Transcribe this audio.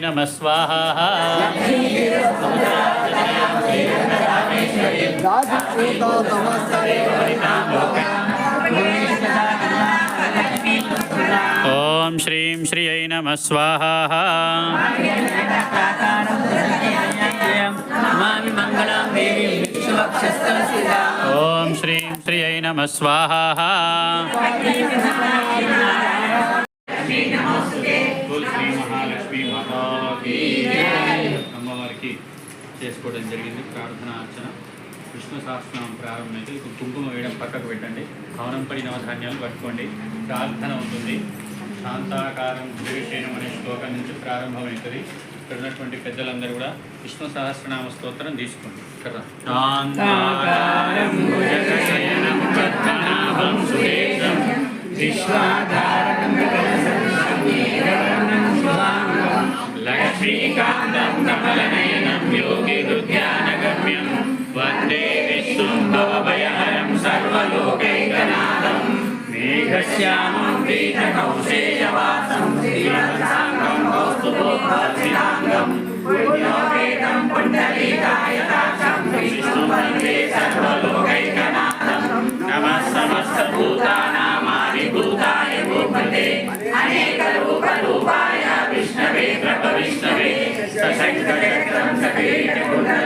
नम स्वाहा ओम श्री श्रिय नम स्वाहा स्वाहा అమ్మవారికి చేసుకోవడం జరిగింది. ప్రార్థన అర్చన విష్ణు సహస్రనామం ప్రారంభమైతే ఇప్పుడు కుంకుమ వేయడం పక్కకు పెట్టండి. భవనం పడి నవధాన్యాలు పట్టుకోండి. ప్రార్థన ఉంటుంది. శాంతాకారం దివిషేణం అనే శ్లోకం నుంచి ప్రారంభమవుతుంది ఇక్కడ ఉన్నటువంటి పెద్దలందరూ కూడా విష్ణు సహస్రనామ స్తోత్రం తీసుకోండి. శాంతాకారం ध्यानगम्यं वन्दे विष्णुं भवभयहरं सर्वलोकैकनाथं मेघश्यामं वेदकौशेयवासं श्रीवत्साङ्गं कौस्तुभोगासिनाङ्गं पुण्योपेतं पुण्डरीकायताक्षं विष्णुं वन्दे सर्वलोकैकनाथं नमः समस्तभूतानामादिभूताय भूपते अनेकरूपरूपाय विष्णवे प्रभवे María